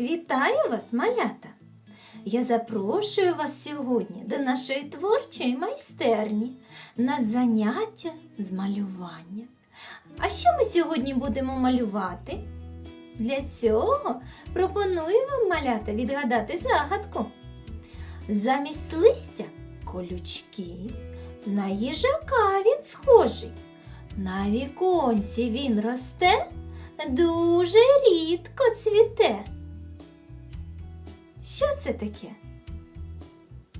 Вітаю вас, малята! Я запрошую вас сьогодні до нашої творчої майстерні на заняття з малювання. А що ми сьогодні будемо малювати? Для цього пропоную вам малята відгадати загадку. Замість листя колючки, на їжака він схожий. На віконці він росте, дуже рідко цвіте. Що це таке?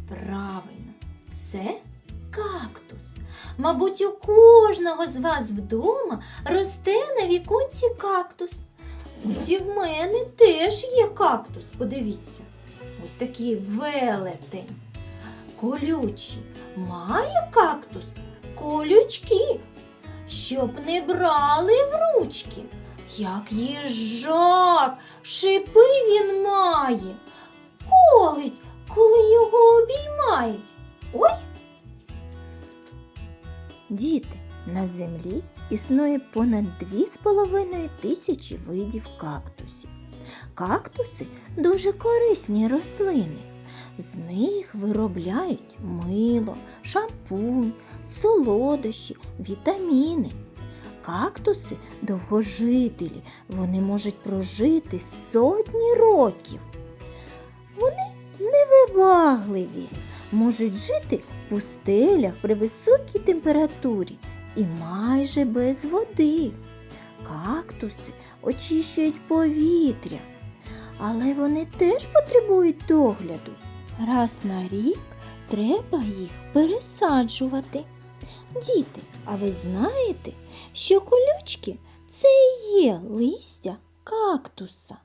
Правильно, це кактус. Мабуть, у кожного з вас вдома росте на віконці кактус. Ось і в мене теж є кактус, подивіться. Ось такий велетень. Колючий. Має кактус колючки, щоб не брали в ручки. Як їжак, шипи він має, колить, коли його обіймають. Ой! Діти, на землі існує понад 2,5 тисячі видів кактусів. Кактуси дуже корисні рослини. З них виробляють мило, шампунь, солодощі, вітаміни. Кактуси довгожителі, вони можуть прожити сотні років. Вони невибагливі, можуть жити в пустелях при високій температурі і майже без води. Кактуси очищують повітря, але вони теж потребують догляду. Раз на рік треба їх пересаджувати. Діти, а ви знаєте, що колючки це і є листя кактуса?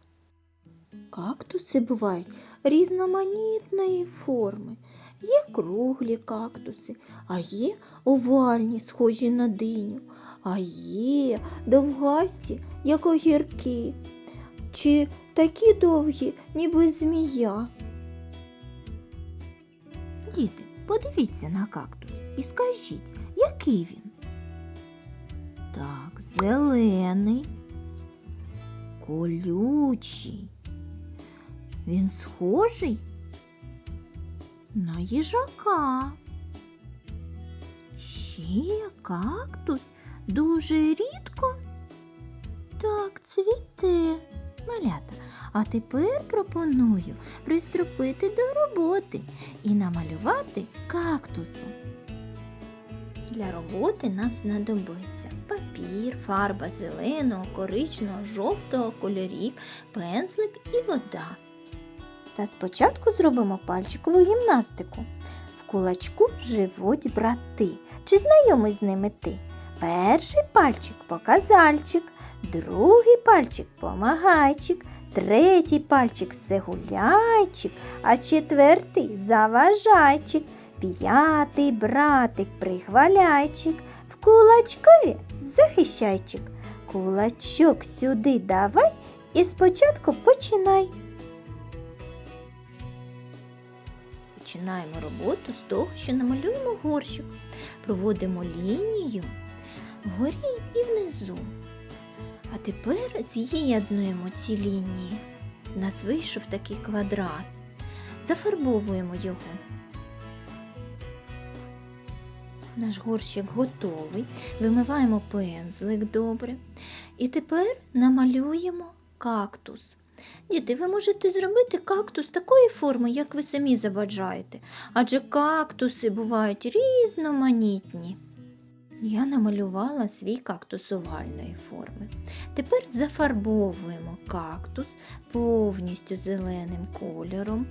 Кактуси бувають різноманітної форми. Є круглі кактуси, а є овальні, схожі на диню, а є довгасті, як огірки, чи такі довгі, ніби змія. Діти, подивіться на кактус і скажіть, який він? Так, зелений, колючий. Він схожий на їжака. Ще кактус дуже рідко так цвіте. Малята, а тепер пропоную приступити до роботи і намалювати кактуси. Для роботи нам знадобиться папір, фарба зеленого, коричневого, жовтого кольорів, пензлик і вода. Та спочатку зробимо пальчикову гімнастику. В кулачку живуть брати. Чи знайомий з ними ти? Перший пальчик показальчик, другий пальчик помагайчик, третій пальчик всегуляйчик, а четвертий заважайчик, п'ятий братик прихваляйчик, в кулачкові захищайчик. Кулачок сюди давай і спочатку починай. Починаємо роботу з того, що намалюємо горщик. Проводимо лінію вгорі і внизу. А тепер з'єднуємо ці лінії. У нас вийшов такий квадрат. Зафарбовуємо його. Наш горщик готовий. Вимиваємо пензлик добре. І тепер намалюємо кактус. Діти, ви можете зробити кактус такої форми, як ви самі забажаєте, адже кактуси бувають різноманітні. Я намалювала свій кактус овальної форми. Тепер зафарбовуємо кактус повністю зеленим кольором.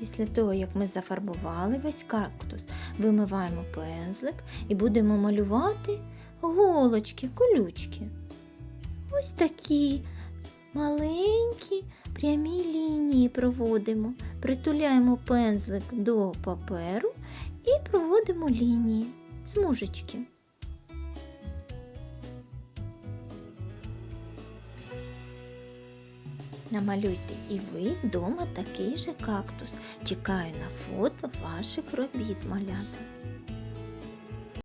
Після того, як ми зафарбували весь кактус, вимиваємо пензлик і будемо малювати голочки, колючки. Ось такі маленькі прямі лінії проводимо, притуляємо пензлик до паперу і проводимо лінії, смужечки. Намалюйте і ви вдома такий же кактус. Чекаю на фото ваших робіт, малята.